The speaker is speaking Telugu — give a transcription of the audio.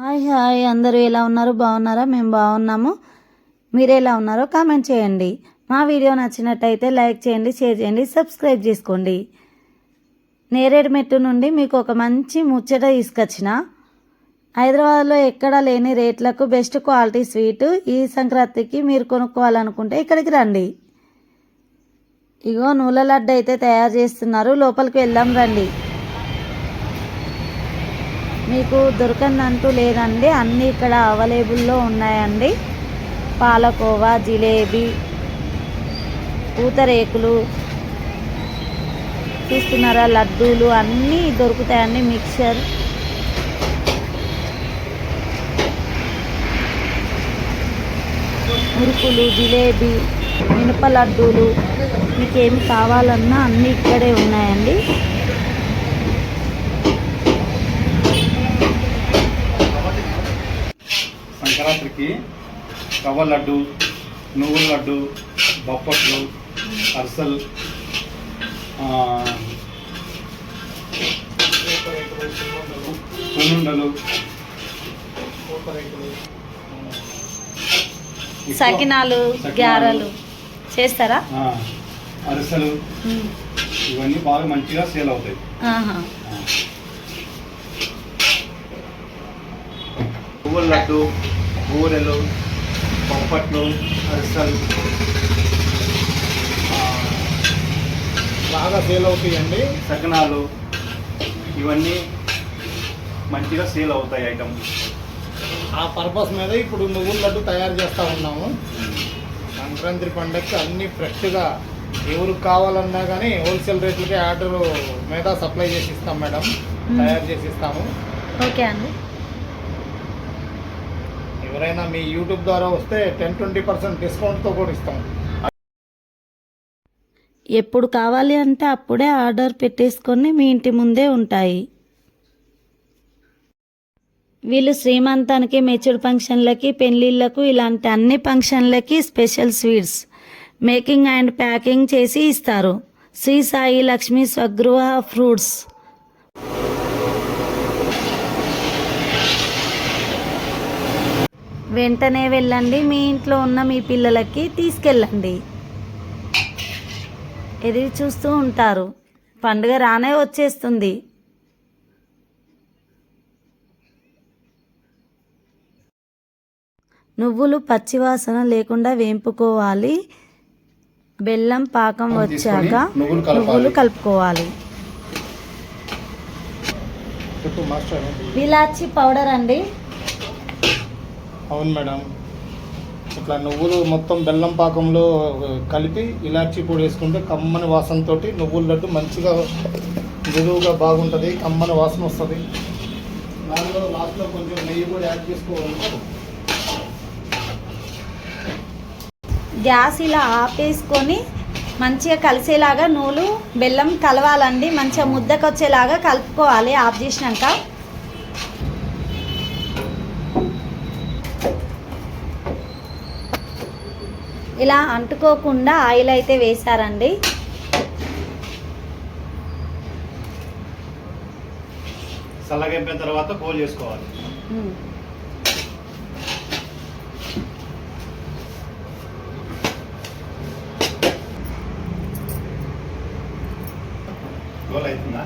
Hi hi. అందరూ ఎలా ఉన్నారు? బాగున్నారా? మేము బాగున్నాము. మీరు ఎలా ఉన్నారో కామెంట్ చేయండి. మా వీడియో నచ్చినట్టయితే లైక్ చేయండి షేర్ చేయండి సబ్స్క్రైబ్ చేసుకోండి. నేరేడు మెట్టు నుండి మీకు ఒక మంచి ముచ్చట తీసుకొచ్చిన. హైదరాబాద్లో ఎక్కడా లేని రేట్లకు బెస్ట్ క్వాలిటీ స్వీట్ ఈ సంక్రాంతికి మీరు కొనుక్కోవాలనుకుంటే ఇక్కడికి రండి. ఇగో నూల లడ్డు అయితే తయారు చేస్తున్నారు. లోపలికి వెళ్దాం రండి. మీకు దొరకందంటూ లేదండి. అన్నీ ఇక్కడ అవైలబుల్లో ఉన్నాయండి. పాలకోవా జిలేబీ పూతరేకులు చూస్తున్నారా లడ్డూలు అన్నీ దొరుకుతాయండి మిక్చర్. మురుకులు జిలేబీ మినప లడ్డూలు మీకు ఏమి కావాలన్నా అన్నీ ఇక్కడే ఉన్నాయండి. సంక్రాంతికి రవ్వ లడ్డు నువ్వుల లడ్డు బొప్పట్లు అరిసెలు సున్నుండలు సకినాలు గ్యారెలు చేస్తారా? అరిసెలు. ఇవన్నీ బాగా మంచిగా సేల్ అవుతాయి. నువ్వుల లడ్డు బూరెలు బొప్పట్లు అరిసెలు. ఆ, బాగా సేల్ అవుతాయండి. సకినాలు ఇవన్నీ మంచిగా సేల్ అవుతాయి ఐటమ్. ఆ పర్పస్ మీద ఇప్పుడు నువ్వుల లడ్డు తయారు చేస్తూ ఉన్నాము. సంక్రాంతి పండగకి అన్ని ఫ్రెష్గా ఎవరికి కావాలన్నా కానీ హోల్సేల్ రేట్లకి ఆర్డర్ మీద సప్లై చేసి ఇస్తాం మేడం. తయారు చేసి ఇస్తాము. ఓకే అండి. ఎవరైనా మీ యూట్యూబ్ ద్వారా వస్తే టెన్ ట్వంటీ పర్సెంట్ డిస్కౌంట్తో కూడా ఇస్తాం. ఎప్పుడు కావాలి అంటే అప్పుడే ఆర్డర్ పెట్టేసుకొని మీ ఇంటి ముందే ఉంటాయి. వీళ్ళు శ్రీమంతానికి మెచ్యూర్ ఫంక్షన్లకి పెళ్ళిళ్ళకు ఇలాంటి అన్ని ఫంక్షన్లకి special sweets making and packing చేసి ఇస్తారు. శ్రీ సాయి లక్ష్మీ స్వగృహ ఫ్రూట్స్ వెంటనే వెళ్ళండి. మీ ఇంట్లో ఉన్న మీ పిల్లలకి తీసుకెళ్ళండి. ఎదురు చూస్తూ ఉంటారు. పండుగ రానే వచ్చేస్తుంది. నువ్వులు పచ్చివాసన లేకుండా వేంపుకోవాలి. బెల్లం పాకం వచ్చాక నువ్వులు కలుపుకోవాలి. ఇలాచి పౌడర్ అండి. అవును మేడం. ఇట్లా నువ్వులు మొత్తం బెల్లం పాకంలో కలిపి ఇలాచి పొడి వేసుకుంటే కమ్మని వాసనతో నువ్వుల లడ్డు మంచిగా మృదువుగా బాగుంటుంది కమ్మని వాసన వస్తుంది. దానిలో లాస్ట్లో కొంచెం నెయ్యి కూడా యాడ్ చేసుకోవాలి. గ్యాస్ ఇలా ఆపేసుకొని మంచిగా కలిసేలాగా నూలు బెల్లం కలవాలండి. మంచిగా ముద్దకొచ్చేలాగా కలుపుకోవాలి ఆఫ్ చేసినాక. ఇలా అంటుకోకుండా ఆయిల్ అయితే వేశారండి. చల్లగైపోయిన తర్వాత కోల్ చేసుకోవాలి. గోల్ అవుతుందా?